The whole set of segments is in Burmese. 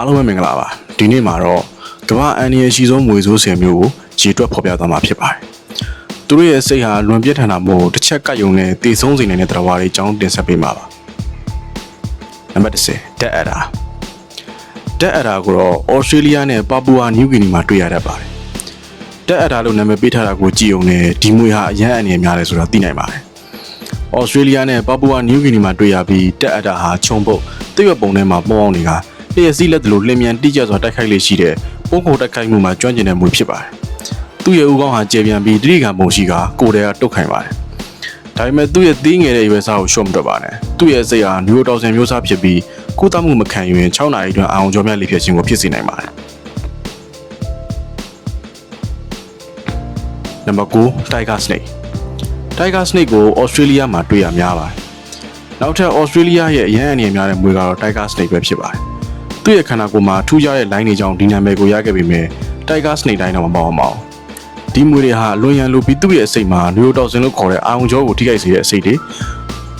အားလုံးပဲမင်္ဂလာပါဒီနေ့မှာတော့ကမ္ဘာအန်ဒီရဲ့ရှိဆုံးမွေဆိုးဆယ်မျိုးကိုရေတွက်ဖော်ပြသွားမှာဖြစ်ပါတယ်သူတို့ရဲ့စိတ်ဟာလွန်ပြစ်ထန်တာမို့တစ်ချက်ကယုံနဲ့တည်ဆုံးစေနိုင်တဲ့တရားတွေအကြောင်းတင်ဆက်ပေးမှာပါနံပါတ်10တက်အတာတက်အတာကိုတော့ဩစတြေးလျနဲ့ပါပူဝါနယူးဂီနီမှာတွေ့ရတတ်ပါတယ်တက်အတာလို့နာမည်ပေးထားတာကိုကြည့်အောင်နဲ့ဒီမွေဟာအရန်အနေများတယ်ဆိုတာသိနိုင်ပါတယ်ဩစတြေးလျနဲ့ပါပူဝါနယူးဂီနီမှာတွေ့ရပြီးတက်အတာဟာခြုံပုတ်တရွက်ပုံထဲမှာပေါအောင်နေတာ လျှက်စီးလက်တလို့လင်မြန်တိကျစွာတိုက်ခိုက်လေရှိတဲ့ပုံခုတိုက်ခိုက်မှုမှာကျွမ်းကျင်တဲ့မွေဖြစ်ပါတယ်။သူ့ရဲ့ဦးခေါင်းဟာကျေပြန်ပြီးတိရိကံပုံရှိကကိုယ်တည်းကတုတ်ခိုင်ပါတယ်။ဒါပေမဲ့သူ့ရဲ့သေးငယ်တဲ့ရွယ်စားကိုရှော့မတော့ပါနဲ့။သူ့ရဲ့စိတ်ဟာနျူရိုတော်စင်မျိုးစားဖြစ်ပြီးကုသမှုမခံရင်6နာရီအတွင်းအာရုံကြောမြတ်လေဖြစ်ခြင်းကိုဖြစ်စေနိုင်ပါတယ်။နံပါတ်9 Tiger Snake Tiger Snake ကို Australia မှာတွေ့ရများပါတယ်။နောက်ထပ် Australia ရဲ့အရန်အနေများတဲ့မွေကတော့ Tiger Snake ပဲဖြစ်ပါတယ်။ သူ့ရဲ့ခန္ဓာကိုယ်မှာထူးခြားတဲ့ line တွေကြောင့်ဒီနာမည်ကိုရခဲ့ပေမဲ့ Tiger Snake တိုင်းတော့မပေါအောင်ပါဘူး။ဒီမွေတွေဟာလွန်ရန်လိုပြီးသူ့ရဲ့အစိတ်မှာ neurotoxin လို့ခေါ်တဲ့အာရုံကြောကိုထိခိုက်စေတဲ့အစိတ်တွေ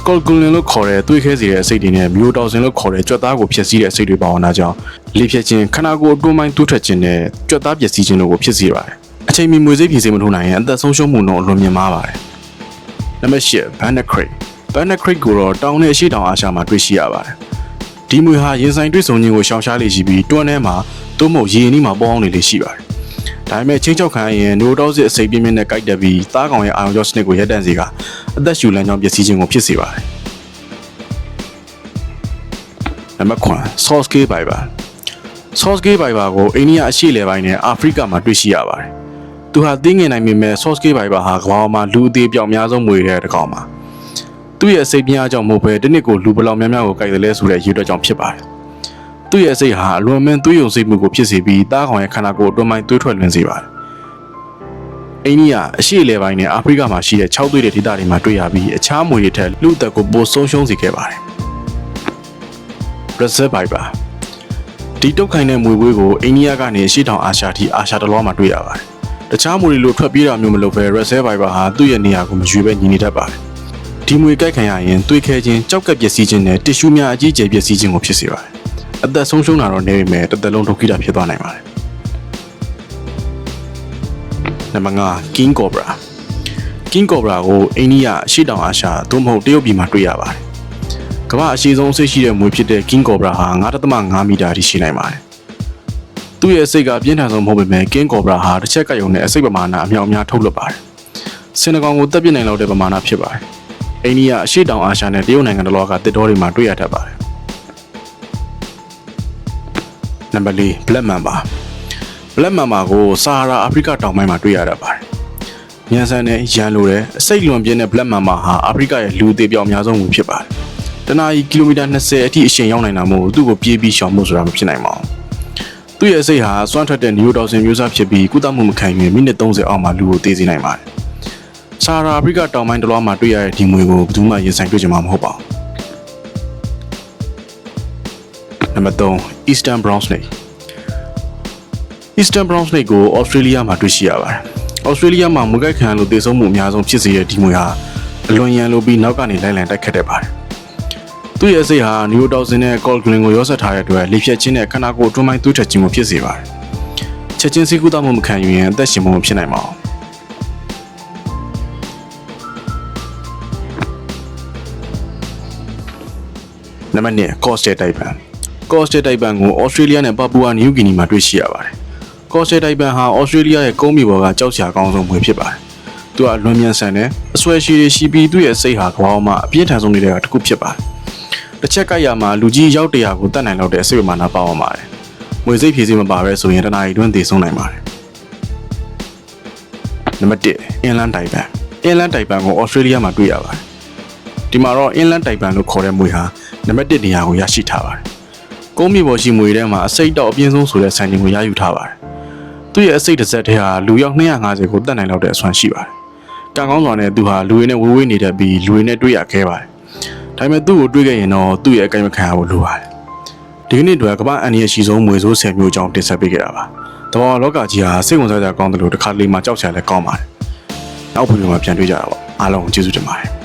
colculin လို့ခေါ်တဲ့သွေးခဲစေတဲ့အစိတ်တွေနဲ့ neurotoxin လို့ခေါ်တဲ့ကြွက်သားကိုဖျက်ဆီးတဲ့အစိတ်တွေပါဝင်တာကြောင့်လေဖြတ်ခြင်းခန္ဓာကိုယ်အတွင်းပိုင်းတိုးထွက်ခြင်းနဲ့ကြွက်သားပျက်စီးခြင်းတို့ကိုဖြစ်စေပါတယ်။အချိန်မီမွေစိတ်ဖြည့်စေမထိုးနိုင်ရင်အသက်ဆုံးရှုံးမှုနှုန်းအလွန်မြင့်မားပါတယ်။နံပါတ်၈ Banner Crate Banner Crate ကိုတော့တောင်နဲ့အရှေ့တောင်အာရှမှာတွေ့ရှိရပါတယ်။ ဒီမွေဟာရင်ဆိုင်တွေ့ဆုံခြင်းကိုရှောင်ရှားလေရှိပြီးတွန်းထဲမှာသို့မဟုတ်ရေအနီးမှာပေါအောင်နေလေရှိပါတယ်။ဒါပေမဲ့ချင်းချောက်ခံရင်နိုတောစစ်အစိပ်ပြင်းပြင်းနဲ့ကိုက်တက်ပြီးသားကောင်ရဲ့အာရုံကြောစနစ်ကိုရပ်တန့်စေကအသက်ရှူလမ်းကြောင်းပျက်စီးခြင်းကိုဖြစ်စေပါတယ်။နံပါတ်9 Source Gate Viber Source Gate Viber ကိုအိန္ဒိယအရှေ့လယ်ပိုင်းနဲ့အာဖရိကမှာတွေ့ရှိရပါတယ်။သူဟာသိငင်နိုင်ပေမဲ့ Source Gate Viber ဟာကမ္ဘာပေါ်မှာလူအသေးပြောင်များဆုံးမွေတဲ့တစ်ကောင်ပါ။ သူ့ရဲ့စိတ်ပြင်းအားကြောင့်မဟုတ်ဘဲတစ်နှစ်ကိုလူပလောင်များများကိုကိုက်တယ်လဲဆိုတဲ့ရည်ရွယ်ကြောင့်ဖြစ်ပါတယ်။သူ့ရဲ့စိတ်ဟာအလွန်မင်းသွေးယုံစိတ်မှုကိုဖြစ်စေပြီးသားကောင်ရဲ့ခန္ဓာကိုယ်အတွင်းပိုင်းသွေးထွက်လွင်စေပါတယ်။အိန္ဒိယအရှေ့လယ်ပိုင်းနဲ့အာဖရိကမှာရှိတဲ့6သွေးတဲ့ဒေသတွေမှာတွေ့ရပြီးအခြားမွေတွေထက်လူအသက်ကိုပိုဆုံးရှုံးစေခဲ့ပါတယ်။ Brazil Viper ဒီတုတ်ခိုင်တဲ့မွေပွေးကိုအိန္ဒိယကနေအရှေ့တောင်အာရှထိအာရှတလွှားမှာတွေ့ရပါတယ်။တခြားမွေတွေလိုထွက်ပြေးတာမျိုးမလုပ်ဘဲ Brazil Viper ဟာသူ့ရဲ့နေရာကိုမရွေးဘဲညီနေတတ်ပါတယ်။ ဒီမွေကြိုက်ခံရရင်သွေးခဲခြင်းကြောက်ကပ်ပျက်စီးခြင်းနဲ့တစ်ရှူးများအကြီးအကျယ်ပျက်စီးခြင်းကိုဖြစ်စေပါတယ်။အသက်ဆုံးရှုံးတာတော့နေပေမဲ့တစ်သက်လုံးဒုက္ခိတဖြစ်သွားနိုင်ပါတယ်။နံပါတ်5 King Cobra King Cobra ကိုအိန္ဒိယအရှေ့တောင်အာရှသို့မဟုတ်တရုတ်ပြည်မှာတွေ့ရပါတယ်။ကမ္ဘာအရှိဆုံးစိတ်ရှိတဲ့မွေဖြစ်တဲ့ King Cobra ဟာ9.5မီတာထိရှိနိုင်ပါတယ်။သူ့ရဲ့အစိတ်ကပြင်းထန်ဆုံးမဟုတ်ပေမဲ့ King Cobra ဟာတစ်ချက်ကယုံနဲ့အစိတ်ပမာဏအမြောက်အများထုတ်လွှတ်ပါတယ်။စင်နကောင်ကိုတက်ပြစ်နိုင်လောက်တဲ့ပမာဏဖြစ်ပါတယ်။ အိန္ဒိယအရှေ့တောင်အာရှနဲ့တရုတ်နိုင်ငံတလွှားကတစ်တော်တွေမှာတွေ့ရတတ်ပါတယ်။နံပါတ်၄ Black Mamba Black Mamba ကိုဆာဟာရာအာဖရိကတောင်ပိုင်းမှာတွေ့ရတတ်ပါတယ်။မြန်ဆန်တဲ့ရန်လိုတဲ့အစိတ်လွန်ပြင်းတဲ့ Black Mamba ဟာအာဖရိကရဲ့လူသေးပြောင်အများဆုံးဝင်ဖြစ်ပါတယ်။တနအီကီလိုမီတာ20အထိအရှင်ရောက်နိုင်တာမို့သူ့ကိုပြေးပြီးရှောင်ဖို့ဆိုတာမဖြစ်နိုင်ပါဘူး။သူ့ရဲ့စိတ်ဟာစွန့်ထွက်တဲ့နျူတော်စင်မျိုးစားဖြစ်ပြီးကုသမှုမခံရင်မိနစ်30အောက်မှာလူကိုသေစေနိုင်ပါတယ်။ ဆာဟာရာအာဖရိကတောင်ပိုင်းတလွှားမှာတွေ့ရတဲ့ဒီမွေကိုဘယ်သူမှရင်ဆိုင်တွေ့ကြမှာမဟုတ်ပါဘူး။နံပါတ်3 Eastern Brown Snake Eastern Brown Snake ကို Australia မှာတွေ့ရှိရပါတယ်။ Australia မှာမွေကိုက်ခံလို့သေဆုံးမှုအများဆုံးဖြစ်စေတဲ့ဒီမွေဟာအလွန်ရန်လိုပြီးနောက်ကနေလိုက်လံတိုက်ခတ်တတ်ပါတယ်။သူ့ရဲ့စိတ်ဟာနျူရိုတော်စင်နဲ့ colculin ကိုရောစက်ထားတဲ့အတွက်လေဖြတ်ခြင်းနဲ့ခန္ဓာကိုယ်အတွင်းပိုင်းသွေးထွက်ခြင်းကိုဖြစ်စေပါတယ်။ချက်ချင်းစိတ်ကူးတမှုမခံယူရင်အသက်ရှင်မှုမဖြစ်နိုင်ပါဘူး။ နံပါတ်1 Coastal Taipan Coastal Taipan ကို Australia နဲ့ Papua New Guinea မှာတွေ့ရှိရပါတယ်။ Coastal Taipan ဟာ Australia ရဲ့ကုန်းမြေပေါ်ကကြောက်စရာကောင်းဆုံးမွေဖြစ်ပါတယ်။သူကအလွန်မြန်ဆန်တဲ့အဆွဲရှိတွေရှိပြီးသူ့ရဲ့စိတ်ဟာကမ္ဘာပေါ်မှာအပြင်းထန်ဆုံးနေတဲ့တစ်ခုဖြစ်ပါတယ်။တစ်ချက်ကြိုက်ရမှာလူကြီးရောက်တရာကိုတတ်နိုင်လောက်တဲ့အစိတ်ပမာဏပါဝင်ပါတယ်။မွေစိတ်ဖြည့်စိတ်မပါပဲဆိုရင်တနာရီတွင်းသေဆုံးနိုင်ပါတယ်။နံပါတ်1အင်လန်တိုင်ပန်အင်လန်တိုင်ပန်ကို Australia မှာတွေ့ရပါတယ်။ဒီမှာတော့အင်လန်တိုင်ပန်လို့ခေါ်တဲ့မွေဟာ နံပါတ်1နေရာကိုရရှိထားပါတယ်။ကုန်းမြေပေါ်ရှိမွေထဲမှာအစိတ်တော့အပြင်းဆုံးဆိုတဲ့ဆန်ချိန်ကိုရယူထားပါတယ်။သူ့ရဲ့အစိတ်တစ်စက်တည်းဟာလူရောက်250ကိုတတ်နိုင်လောက်တဲ့အဆွမ်းရှိပါတယ်။ကံကောင်းစွာနဲ့သူဟာလူတွေနဲ့ဝေးဝေးနေတတ်ပြီးလူတွေနဲ့တွေ့ရခဲ့ပါတယ်။ဒါပေမဲ့သူ့ကိုတွေ့ခဲ့ရင်တော့သူ့ရဲ့အကိမခံရဖို့လိုပါတယ်။ဒီကနေ့တော့ကမ္ဘာအန်ဒီရဲ့ရှိဆုံးမွေဆိုးဆယ်မျိုးအကြောင်းတင်ဆက်ပေးခဲ့တာပါ။တဘောလောကကြီးဟာစိတ်ဝင်စားစရာကောင်းတယ်လို့တစ်ခါတလေမှကြောက်စရာလည်းကောင်းပါတယ်။နောက်ဗီဒီယိုမှာပြန်တွေ့ကြတာပေါ့။အားလုံးကိုကျေးဇူးတင်ပါတယ်။